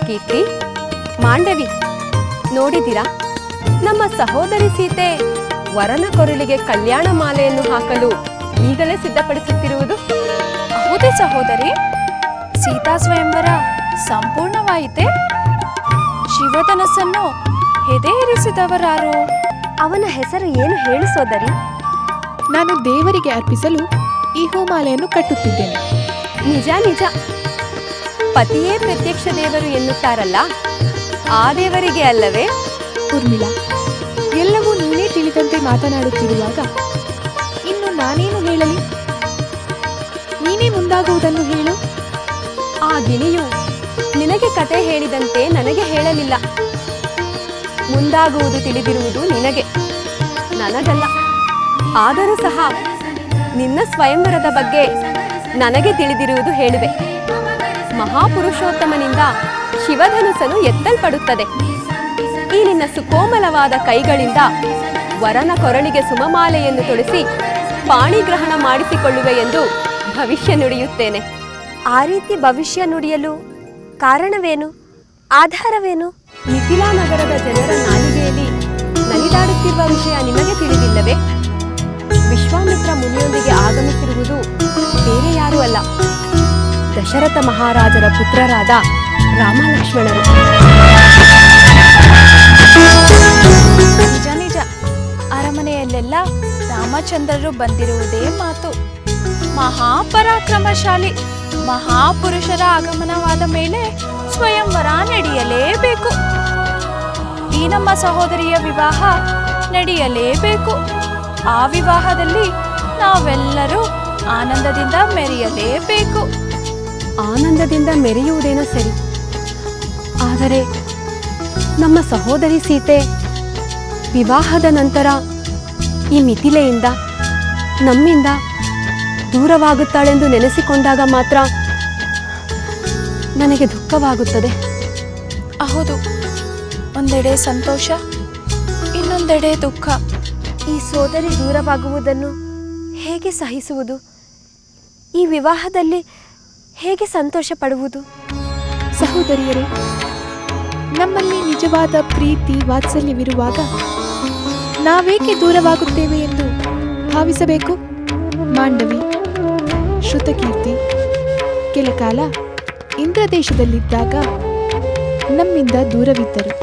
ಶ್ರುತಕೀರ್ತಿ ಮಾಂಡವಿ ನೋಡಿದಿರಾ ನಮ್ಮ ಸಹೋದರಿ ಸೀತೆ ವರನ ಕೊರಳಿಗೆ ಕಲ್ಯಾಣ ಮಾಲೆಯನ್ನು ಹಾಕಲು ಈಗಲೇ ಸಿದ್ಧಪಡಿಸುತ್ತಿರುವುದು? ಹೌದೇ ಸಹೋದರಿ. ಸೀತಾ ಸ್ವಯಂವರ ಸಂಪೂರ್ಣವಾಯಿತೆ? ಶಿವಧನಸ್ಸನ್ನು ಎದೆಯಿರಿಸಿದವರಾರು ಅವನ ಹೆಸರು ಏನು ಹೇಳು ಸೋದರಿ? ನಾನು ದೇವರಿಗೆ ಅರ್ಪಿಸಲು ಈ ಹೂಮಾಲೆಯನ್ನು ಕಟ್ಟುತ್ತಿದ್ದೇನೆ. ನಿಜ ನಿಜ. ಪತಿಯೇ ಪ್ರತ್ಯಕ್ಷ ದೇವರು ಎನ್ನುತ್ತಾರಲ್ಲ ಆ ದೇವರಿಗೆ ಅಲ್ಲವೇ? ಉರ್ಮಿಳಾ ಎಲ್ಲವೂ ನೀನೇ ತಿಳಿದಂತೆ ಮಾತನಾಡುತ್ತಿರುವಾಗ ಇನ್ನು ನಾನೇನು ಹೇಳಲಿ? ನೀನೇ ಮುಂದಾಗುವುದನ್ನು ಹೇಳು. ಆ ಗಿಣಿಯು ನಿನಗೆ ಕತೆ ಹೇಳಿದಂತೆ ನನಗೆ ಹೇಳಲಿಲ್ಲ. ಮುಂದಾಗುವುದು ತಿಳಿದಿರುವುದು ನಿನಗೆ ನನಗಲ್ಲ. ಆದರೂ ಸಹ ನಿನ್ನ ಸ್ವಯಂವರದ ಬಗ್ಗೆ ನನಗೆ ತಿಳಿದಿರುವುದು ಹೇಳುವೆ ಮಹಾಪುರುಷೋತ್ತಮನಿಂದ ಶಿವಧನುಸನು ಎತ್ತಲ್ಪಡುತ್ತದೆ. ಈ ನಿನ್ನ ಸುಕೋಮಲವಾದ ಕೈಗಳಿಂದ ವರನ ಕೊರಳಿಗೆ ಸುಮಮಾಲೆಯನ್ನು ತೊಡಿಸಿ ಪಾಣಿಗ್ರಹಣ ಮಾಡಿಸಿಕೊಳ್ಳುವೆ ಎಂದು ಭವಿಷ್ಯ ನುಡಿಯುತ್ತೇನೆ. ಆ ರೀತಿ ಭವಿಷ್ಯ ನುಡಿಯಲು ಕಾರಣವೇನು? ಆಧಾರವೇನು? ಮಿಥಿಲಾ ನಗರದ ಜನರ ನಾಲಿಗೆಯಲ್ಲಿ ನಲಿದಾಡುತ್ತಿರುವ ವಿಷಯ ನಿಮಗೆ ತಿಳಿದಿಲ್ಲವೇ? ವಿಶ್ವಾಮಿತ್ರ ಮುನಿಯೊಂದಿಗೆ ಆಗಮಿಸಿರುವುದು ಬೇರೆ ಯಾರೂ ಅಲ್ಲ. ದಶರಥ ಮಹಾರಾಜರ ಪುತ್ರರಾದ ರಾಮ ಲಕ್ಷ್ಮಣರು ನಿಜ ನಿಜ. ಅರಮನೆಯಲ್ಲೆಲ್ಲ ರಾಮಚಂದ್ರರು ಬಂದಿರುವುದೇ ಮಾತು. ಮಹಾಪರಾಕ್ರಮಶಾಲಿ, ಮಹಾಪುರುಷರ ಆಗಮನವಾದ ಮೇಲೆ ಸ್ವಯಂವರ ನಡೆಯಲೇಬೇಕು. ಈ ನಮ್ಮ ಸಹೋದರಿಯ ವಿವಾಹ ನಡೆಯಲೇಬೇಕು. ಆ ವಿವಾಹದಲ್ಲಿ ನಾವೆಲ್ಲರೂ ಆನಂದದಿಂದ ಮೆರೆಯಲೇಬೇಕು. ಆನಂದದಿಂದ ಮೆರೆಯುವುದೇನೋ ಸರಿ. ಆದರೆ ನಮ್ಮ ಸಹೋದರಿ ಸೀತೆ ವಿವಾಹದ ನಂತರ ಈ ಮಿಥಿಲೆಯಿಂದ ನಮ್ಮಿಂದ ದೂರವಾಗುತ್ತಾಳೆಂದು ನೆನೆಸಿಕೊಂಡಾಗ ಮಾತ್ರ ನನಗೆ ದುಃಖವಾಗುತ್ತದೆ. ಹೌದು ಒಂದೆಡೆ ಸಂತೋಷ ಇನ್ನೊಂದೆಡೆ ದುಃಖ. ಈ ಸೋದರಿ ದೂರವಾಗುವುದನ್ನು ಹೇಗೆ ಸಹಿಸುವುದು? ಈ ವಿವಾಹದಲ್ಲಿ ಹೇಗೆ ಸಂತೋಷ ಪಡುವುದು? ಸಹೋದರಿಯರೇ, ನಮ್ಮಲ್ಲಿ ನಿಜವಾದ ಪ್ರೀತಿ ವಾತ್ಸಲ್ಯವಿರುವಾಗ ನಾವೇಕೆ ದೂರವಾಗುತ್ತೇವೆ ಎಂದು ಭಾವಿಸಬೇಕು? ಮಾಂಡವಿ, ಶ್ರುತಕೀರ್ತಿ ಕೆಲ ಕಾಲ ಇಂದ್ರದೇಶದಲ್ಲಿದ್ದಾಗ ನಮ್ಮಿಂದ ದೂರವಿದ್ದರು.